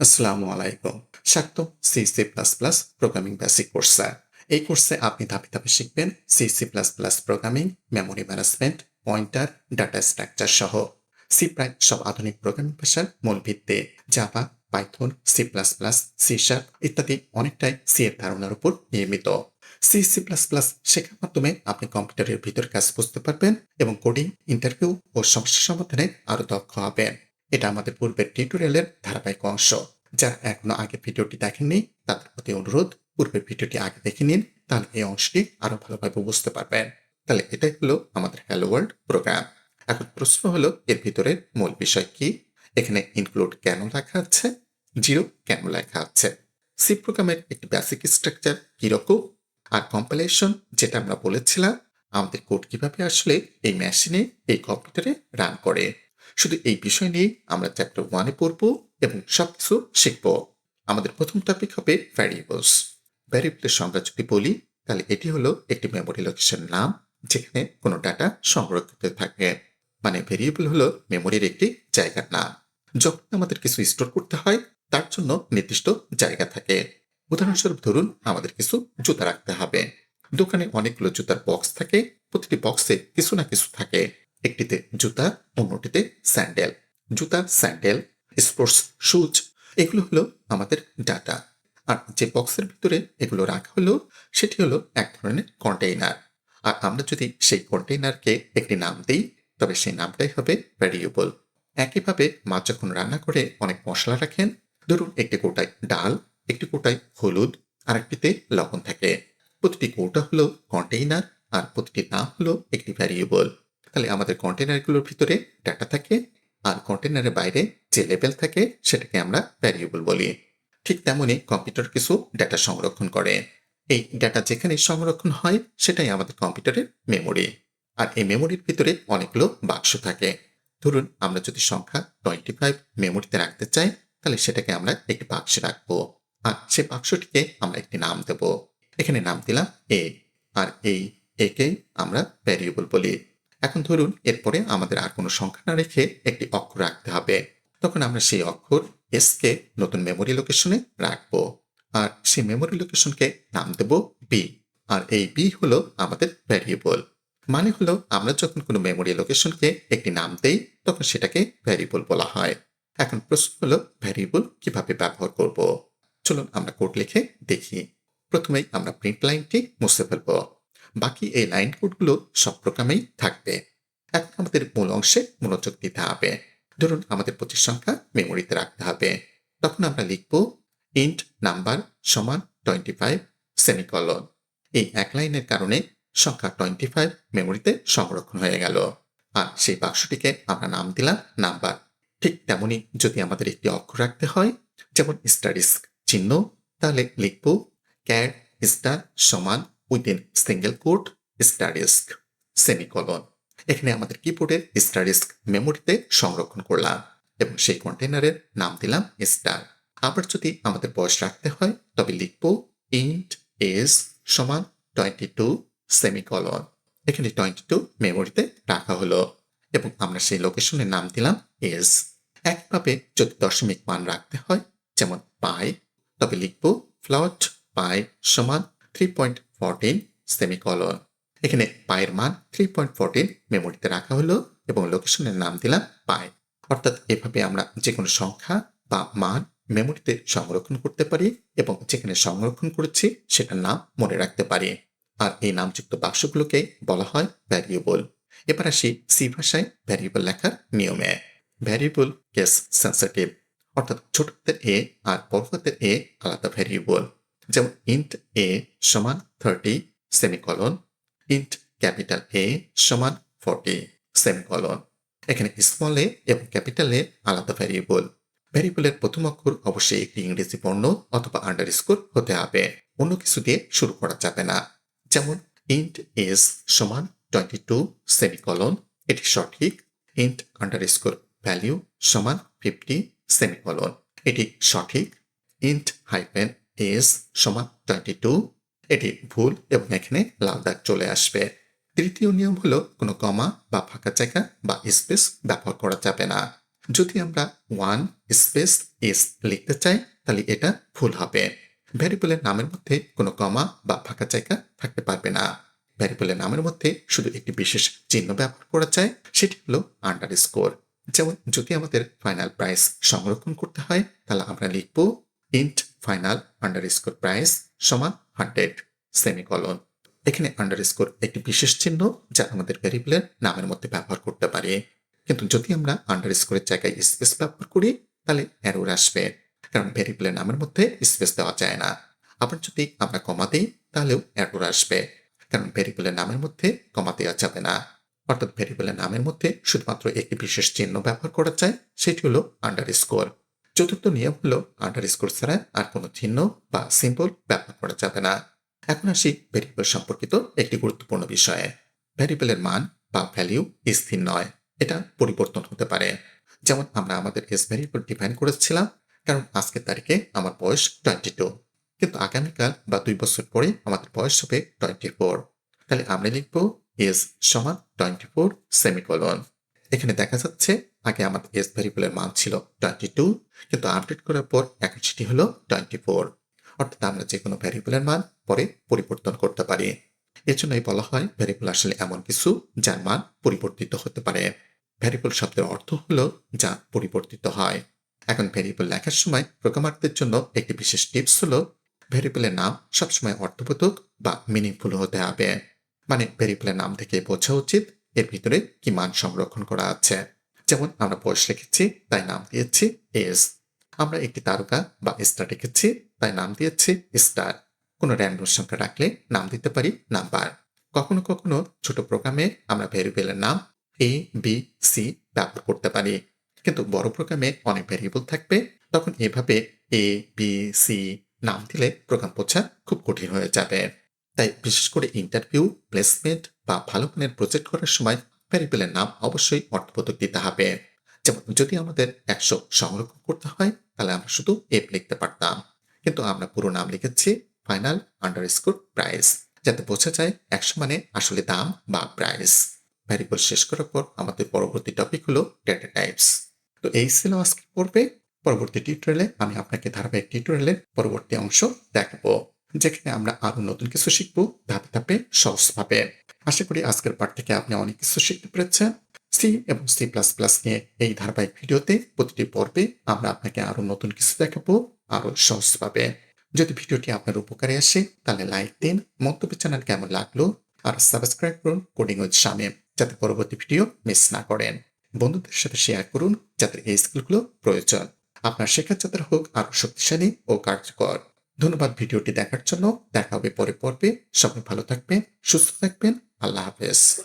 আসসালামু আলাইকুম। স্বাগতম C C plus plus programming basic কোর্সে। এই কোর্সে আপনি ধাপে ধাপে শিখবেন C C plus plus programming, memory management, pointer, data structure সহ। সি প্রায় সব আধুনিক প্রোগ্রামিং ভাষার মূল ভিত্তি। Java, Python, C plus plus, C sharp ইত্যাদি অনেকটাই সি এর ধারণার উপর নির্মিত। সি সি প্লাস প্লাস শেখার মাধ্যমে আপনি কম্পিউটারের ভিতর কাজ বুঝতে পারবেন এবং কোডিং, ইন্টারভিউ ও সমস্যা সমাধানে আরও দক্ষ হবেন। এটা আমাদের পূর্বের টিউটোরিয়ালের ধারাবাহিক অংশ। যারা এখনও আগে ভিডিওটি দেখেননি, তাদের প্রতি অনুরোধ, পূর্বের ভিডিওটি আগে দেখে নিন, তাহলে এই অংশটি আরও ভালোভাবে বুঝতে পারবেন। তাহলে এটাই হলো আমাদের হ্যালো ওয়ার্ল্ড প্রোগ্রাম এখন প্রশ্ন হলো, এর ভিতরের মূল বিষয় কি? এখানে ইনক্লুড কেন লেখা আছে? জিরো কেন লেখা আছে? সি প্রোগ্রামের একটি বেসিক স্ট্রাকচার কীরকম? আর কম্পাইলেশন যেটা আমরা বলেছিলাম, আমাদের কোড কীভাবে আসলে এই মেশিনে এই কম্পিউটারে রান করে? শুধু এই বিষয় নিয়ে আমরা চ্যাপ্টার ওয়ানে পড়ব এবং সব কিছু শিখব। আমাদের প্রথম টপিক হবে ভ্যারিয়েবলস ভ্যারিয়েবলের সংজ্ঞা যদি বলি, তাহলে এটি হলো একটি মেমোরি লোকেশন নাম, যেখানে কোনো ডাটা সংরক্ষিত থাকে। মানে ভেরিয়েবল হলো মেমোরির একটি জায়গার নাম। যখন আমাদের কিছু স্টোর করতে হয়, তার জন্য নির্দিষ্ট জায়গা থাকে। উদাহরণস্বরূপ ধরুন, আমাদের কিছু জুতা রাখতে হবে। দোকানে অনেকগুলো জুতার বক্স থাকে। প্রতিটি বক্সে কিছু না কিছু থাকে। একটিতে জুতা, অন্যটিতে স্যান্ডেল। জুতা, স্যান্ডেল, স্পোর্টস শুজ, এগুলো হলো আমাদের ডাটা। আর যে বক্সের ভিতরে এগুলো রাখা হলো, সেটি হলো এক ধরনের কন্টেইনার। আর আমরা যদি সেই কন্টেইনারকে একটি নাম দিই, তবে সেই নামটাই হবে ভ্যারিয়েবল। একইভাবে মা যখন রান্না করে অনেক মশলা রাখেন, ধরুন একটি কোটায় ডাল, একটি কোটায় হলুদ, আর একটিতে লবণ থাকে। প্রতিটি কৌটা হলো কন্টেইনার, আর প্রতিটি নাম হলো একটি ভ্যারিয়েবল। তাহলে আমাদের কন্টেনারগুলোর ভিতরে ডাটা থাকে আর কন্টেনারের বাইরে যে লেভেল থাকে সেটাকে আমরা ভ্যারিয়েবল বলি। ঠিক তেমনই কম্পিউটার কিছু ডাটা সংরক্ষণ করে। এই ডাটা যেখানে সংরক্ষণ হয় সেটাই আমাদের কম্পিউটারের মেমোরি আর এই মেমোরির ভিতরে অনেকগুলো বাক্স থাকে। ধরুন আমরা যদি সংখ্যা টোয়েন্টি ফাইভ মেমোরিতে রাখতে চাই, তাহলে সেটাকে আমরা একটি বাক্সে রাখব। আর সে বাক্সটিকে আমরা একটি নাম দেব। এখানে নাম দিলাম এ আর এই একে আমরা ভ্যারিয়েবল বলি। এখন ধরুন, এরপরে আমাদের আর কোনো সংখ্যা না রেখে একটি অক্ষর রাখতে হবে। তখন আমরা সেই অক্ষর এস কে নতুন মেমোরি লোকেশনে রাখব। আর সেই মেমোরি লোকেশনকে নাম দেব বি আর এই বি হলো আমাদের ভ্যারিয়েবল মানে হলো, আমরা যখন কোনো মেমোরি লোকেশনকে একটি নাম দেই, তখন সেটাকে ভ্যারিয়েবল বলা হয়। এখন প্রশ্ন হলো ভ্যারিয়েবল কীভাবে ব্যবহার করব? চলুন আমরা কোড লিখে দেখি। প্রথমেই আমরা প্রিন্ট লাইনটি মুছে ফেলব। বাকি এই লাইন কোডগুলো সব প্রোগ্রামেই থাকবে। এখন আমাদের মূল অংশে মনোযোগ দিতে হবে। ধরুন আমাদের পঁচিশ সংখ্যা মেমোরিতে রাখতে হবে। তখন আমরা লিখব ইন্ট নাম্বার সমান টোয়েন্টি ফাইভ সেমিকলন এই এক লাইনের কারণে সংখ্যা টোয়েন্টি ফাইভ মেমোরিতে সংরক্ষণ হয়ে গেল। আর সেই বাক্সটিকে আমরা নাম দিলাম নাম্বার ঠিক তেমনি যদি আমাদের একটি অক্ষর রাখতে হয়, যেমন স্টারিস্ক চিহ্ন, তাহলে লিখব ক্যার স্টার সমান within single quote asterisk semicolon এখানে আমাদের কিবোর্ডের স্টারিস্ক মেমোরিতে সংরক্ষণ করলাম এবং সেই কন্টেনারের নাম দিলাম স্টার আবার যদি আমাদের বয়স রাখতে হয়, তবে লিখব ইন্ট এজ সমান টোয়েন্টি টু সেমিকলন এখানে টোয়েন্টি টু মেমোরিতে রাখা হলো এবং আমরা সেই লোকেশনের নাম দিলাম এজ একইভাবে যদি দশমিক মান রাখতে হয়, যেমন পাই তবে লিখব ফ্লট পাই সমান থ্রি পয়েন্ট ফোরটিন সেমিকলন এখানে পায়ের মান থ্রি পয়েন্ট ফোরটিন মেমোরিতে রাখা হলো এবং লোকেশনের নাম দিলাম পাই অর্থাৎ এভাবে আমরা যে কোনো সংখ্যা বা মান মেমোরিতে সংরক্ষণ করতে পারি এবং যেখানে সংরক্ষণ করেছি সেটার নাম মনে রাখতে পারি। আর এই নামযুক্ত বাক্সগুলোকে বলা হয় ভ্যারিয়েবল এবার আসি সি ভাষায় ভ্যারিয়েবল লেখার নিয়মে। ভ্যারিয়েবল কেস সেন্সিটিভ অর্থাৎ ছোট হাতের এ আর বড় এ আলাদা ভ্যারিয়েবল যেমন ইন্ট এ সমান thirty semicolon int capital A সমান ফর্টি সেমিকলন এখানে স্মল এ এবং ক্যাপিটাল এ আলাদা ভ্যারিয়েবল ভ্যারিয়েবলের প্রথম অক্ষর অবশ্যই একটি ইংরেজি বর্ণ অথবা আন্ডার স্কোর হতে হবে। অন্য কিছু দিয়ে শুরু করা যাবে না। যেমন ইন্ট এস সমান টোয়েন্টি টু সেমিকলন এটি সঠিক। ইন্ট আন্ডার স্কোর ভ্যালিউ সমান ফিফটি সেমিকলন এটি সঠিক। ইন্ট হাইপেন এস সমান টোয়েন্টি টু এটি ভুল এবং এখানে লাল দাগ চলে আসবে। তৃতীয় নিয়ম হলো কোনো কমা বা ফাঁকা জায়গা বা স্পেস ব্যবহার করা যাবে না। যদি আমরা ওয়ান স্পেস এস লিখতে চাই, তাহলে এটা ভুল হবে। ভ্যারিয়েবলের নামের মধ্যে কোনো কমা বা ফাঁকা জায়গা থাকতে পারবে না। ভ্যারিয়েবলের নামের মধ্যে শুধু একটি বিশেষ চিহ্ন ব্যবহার করা যায়, সেটি হলো আন্ডার স্কোর যেমন যদি আমাদের ফাইনাল প্রাইস সংরক্ষণ করতে হয়, তাহলে আমরা লিখব int final underscore price সমান হান্ড্রেড সেমিকলন এখানে আন্ডার স্কোর একটি বিশেষ চিহ্ন যা আমাদের ভ্যারিয়েবলের নামের মধ্যে ব্যবহার করতে পারি। কিন্তু যদি আমরা আন্ডার স্কোরের জায়গায় স্পেস ব্যবহার করি, তাহলে এরর আসবে। কারণ ভ্যারিয়েবলের নামের মধ্যে স্পেস দেওয়া যায় না। আবার যদি আমরা কমা দিই, তাহলেও এরর আসবে। কারণ ভ্যারিয়েবলের নামের মধ্যে কমা দেওয়া যাবে না। অর্থাৎ ভ্যারিয়েবলের নামের মধ্যে শুধুমাত্র একটি বিশেষ চিহ্ন ব্যবহার করা যায়, সেটি হলো আন্ডার স্কোর চতুর্থ নিয়ম হলো আন্ডার স্কোর ছাড়া আর কোনো চিহ্ন বা সিম্বল ব্যবহার করা যাবে না। এখন আসি ভ্যারিয়েবল সম্পর্কিত একটি গুরুত্বপূর্ণ বিষয়ে। ভ্যারিয়েবলের মান বা ভ্যালিউ স্থির নয়, এটা পরিবর্তন হতে পারে। যেমন আমরা আমাদের এস ভ্যারিয়েবল ডিফাইন করেছিলাম, কারণ আজকের তারিখে আমার বয়স টোয়েন্টি টু কিন্তু আগামীকাল বা দুই বছর পরে আমাদের বয়স হবে টোয়েন্টি ফোর তাহলে আমরা লিখব এস সমান টোয়েন্টি ফোর সেমিকলন এখানে দেখা যাচ্ছে আগে আমাদের এস ভ্যারিয়েবলের মান ছিল টোয়েন্টি টু কিন্তু আপডেট করার পর এখন সেটি হলো টোয়েন্টি ফোর অর্থাৎ আমরা যে কোনো ভ্যারিয়েবলের মান পরে পরিবর্তন করতে পারি। এজন্যই বলা হয় ভ্যারিয়েবল আসলে এমন কিছু যার মান পরিবর্তিত হতে পারে। ভ্যারিয়েবল শব্দের অর্থ হলো যা পরিবর্তিত হয়। এখন ভ্যারিয়েবল লেখার সময় প্রোগ্রামারদের জন্য একটি বিশেষ টিপস হলো ভ্যারিয়েবলের নাম সবসময় অর্থবোধক বা মিনিংফুল হতে হবে। মানে ভ্যারিয়েবলের নাম থেকে বোঝা উচিত, এর ভিতরে কি মান সংরক্ষণ করা আছে। যেমন আমরা বয়স রেখেছি, তাই নাম দিয়েছি এস। আমরা একটি তারকা বা স্টার রেখেছি, তাই নাম দিয়েছি স্টার কোনো র্যান্ডম সংখ্যা রাখলে নাম দিতে পারি নাম্বার কখনো কখনো ছোট প্রোগ্রামে আমরা ভ্যারিয়েবলের নাম এ বি সি ব্যবহার করতে পারি। কিন্তু বড় প্রোগ্রামে অনেক ভ্যারিয়েবল থাকবে, তখন এভাবে এ বি সি নাম দিলে প্রোগ্রাম বোঝা খুব কঠিন হয়ে যাবে। তাই বিশেষ করে ইন্টারভিউ প্লেসমেন্ট বা ভালো মানের প্রজেক্ট করার সময় ভ্যারিয়েবলের নাম অবশ্যই অর্থবোধক দিতে হবে। যেমন যদি আমাদের একশো সংরক্ষণ করতে হয়, তাহলে আমরা শুধু এফ লিখতে পারতাম। কিন্তু আমরা পুরো নাম লিখেছি ফাইনাল আন্ডার স্কোর প্রাইস যাতে বোঝা যায় একশো মানে আসলে দাম বা প্রাইস ভ্যারিয়েবল শেষ করার পর আমাদের পরবর্তী টপিক হলো ডেটা টাইপস তো এই ছিল আজকের পর্বে। পরবর্তী টিউটোরিয়ালে আমি আপনাকে ধারাবাহিক টিউটোরিয়ালের পরবর্তী অংশ দেখাবো। যেখানে আমরা আরও নতুন কিছু শিখব ধাপে ধাপে সহজভাবে। আশা করি আজকের পাঠ থেকে আপনি অনেক কিছু শিখতে পেরেছেন। সি এবং সি প্লাস প্লাস নিয়ে এই ধারাবাহিক ভিডিওতে প্রতিটি পর্বে আমরা আপনাকে আরও নতুন কিছু দেখাবো আরও সহজভাবে। যদি ভিডিওটি আপনার উপকারে আসে, তাহলে লাইক দিন, মন্তব্য চ্যানেল কেমন লাগল, আর সাবস্ক্রাইব করুন কোডিং উইথ শামীম, যাতে পরবর্তী ভিডিও মিস না করেন। বন্ধুদের সাথে শেয়ার করুন, যাদের এই স্কিলগুলো প্রয়োজন। আপনার শেখার যাত্রা হোক আরও শক্তিশালী ও কার্যকর। ধন্যবাদ ভিডিওটি দেখার জন্য। দেখা হবে পরে পর্বে। সবাই ভালো থাকবেন, সুস্থ থাকবেন। আল্লাহ হাফেজ।